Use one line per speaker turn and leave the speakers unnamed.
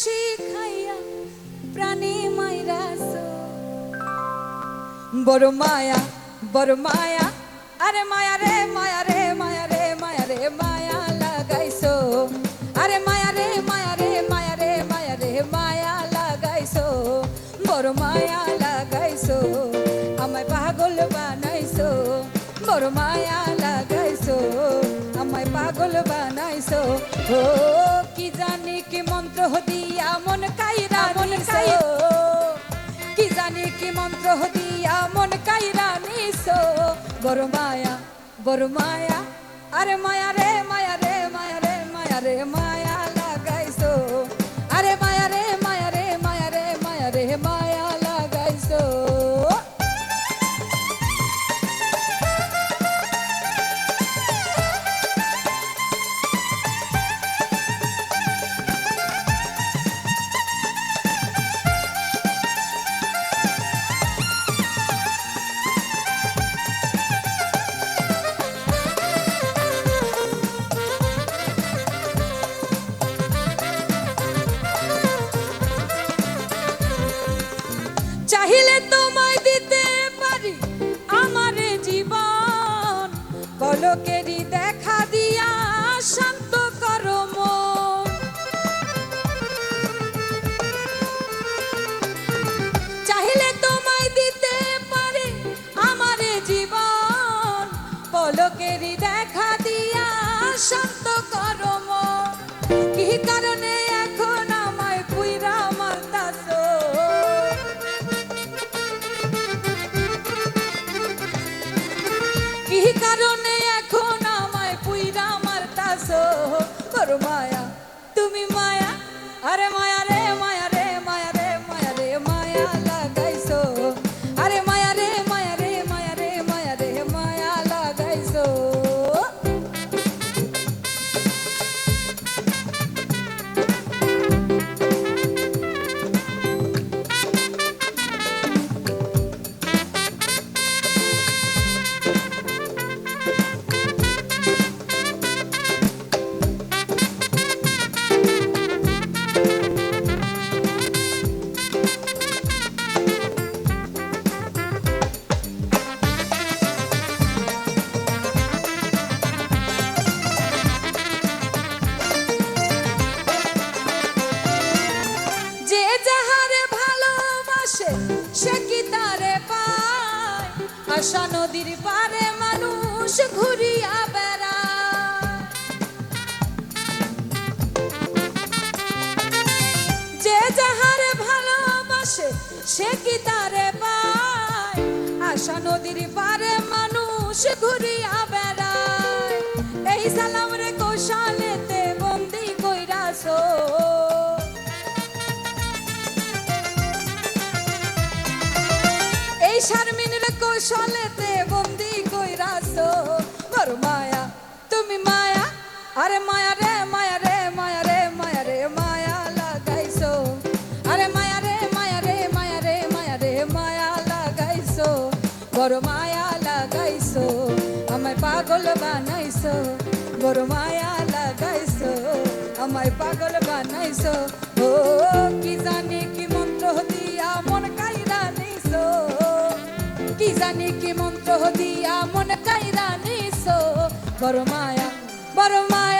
শিখাইয়া প্রাণী মাইরাস বড় মায়া বড় মায়া, আরে মায়া রে মায়া রে মায়া রে মায়া রে, মায়া লাগাইছো। আরে মায়া রে মায়া রে মায়া রে মায়া রে, মায়া লাগাইছো। বড় মায়া লাগাইছো, আমায় পাগল বানাইছো। বড় মায়া লাগাইছো। আমায় পাগল বানাইছো। ও কি জানি কি মন্ত্র দিয়া মন কাইরা মন কাইরা কি জানি কি মন্ত্র দিয়া মন কাইরা নিছো। বড় মায়া বড় মায়া। আরে মায়া রে মায়া রে মায়া রে মায়া রে মায়া। পলকেরই দেখা দিয়া শান্ত করো মন। চাহিলে তোমায় দিতে পারি আমার জীবন। পলকেরই দেখা দিয়া শান্ত করো মন। কি কারণে এখন আমায় কি কারণে বড় মায়া। তুমি মায়া আরে মায়া রে। আশা নদীর পারে মানুষ ঘুরিয়া বেড়ায় যে যাহারে ভালোবাসে, সে কি তারে পায়? আশা নদীর পারে মানুষ ঘুরিয়া বেড়ায়। এই সালাম রে কৌশলেতে বন্দি কইরাছো এই শারমিনের কৌশলেতে বন্দি কইরাছো বড় মায়া, তুমি মায়া? আরে মায়া রে মায়া রে মায়া রে মায়া রে, মায়া লাগাইছো। আরে মায়া রে মায়া রে মায়া রে মায়া রে, মায়া লাগাইছো। বড় মায়া লাগাইছো, আমায় পাগল বানাইছো। বড় মায়া লাগাইছো, আমায় পাগল বানাইছো। ও, কি জানি কি মন্ত্র দিয়া মন কাইরা দিয়া মন কাইরা নিছো। বড় মায়া বড় মায়া।